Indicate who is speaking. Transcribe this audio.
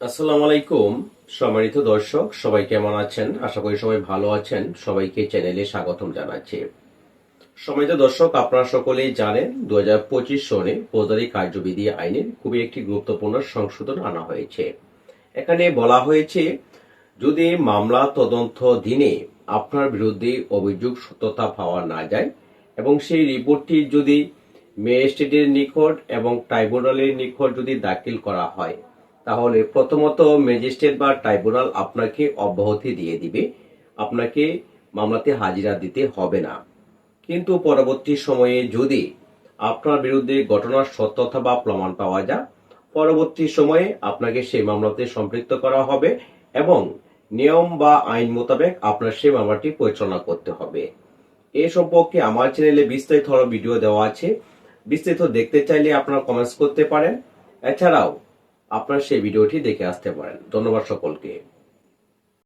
Speaker 1: আসসালামু আলাইকুম, সম্মানিত দর্শক, সবাই কেমন আছেন? আশা করি সবাই ভালো আছেন। সবাইকে চ্যানেলে স্বাগতম জানাচ্ছি। সম্মানিত দর্শক, আপনারা সকলেই জানেন দু হাজার পঁচিশ সনে ফৌজদারি কার্যবিধি আইনের খুবই একটি গুরুত্বপূর্ণ সংশোধন আনা হয়েছে। এখানে বলা হয়েছে, যদি মামলা তদন্ত দিনে আপনার বিরুদ্ধে অভিযোগ সত্যতা পাওয়া না যায় এবং সেই রিপোর্টটি যদি ম্যাজিস্ট্রেটের নিকট এবং ট্রাইব্যুনালের নিকট যদি দাখিল করা হয় তাহলে প্রথমত ম্যাজিস্ট্রেট বা ট্রাইব্যুনাল আপনাকে অব্যাহতি দিয়ে দিবে। আপনাকে মামলাতে হাজিরা দিতে হবে না। কিন্তু পরবর্তী সময়ে যদি আপনার বিরুদ্ধে ঘটনার সত্যতা বা প্রমাণ পাওয়া যায়, পরবর্তী সময়ে আপনাকে সেই মামলাতে সম্পৃক্ত করা হবে এবং নিয়ম বা আইন মোতাবেক আপনার সেই মামলাটি পরিচালনা করতে হবে। এ সম্পর্কে আমার চ্যানেলে বিস্তারিত ভিডিও দেওয়া আছে। বিস্তারিত দেখতে চাইলে আপনারা কমেন্টস করতে পারেন। এছাড়াও আপনারা সেই ভিডিওটি দেখে আসতে পারেন। ধন্যবাদ সকলকে।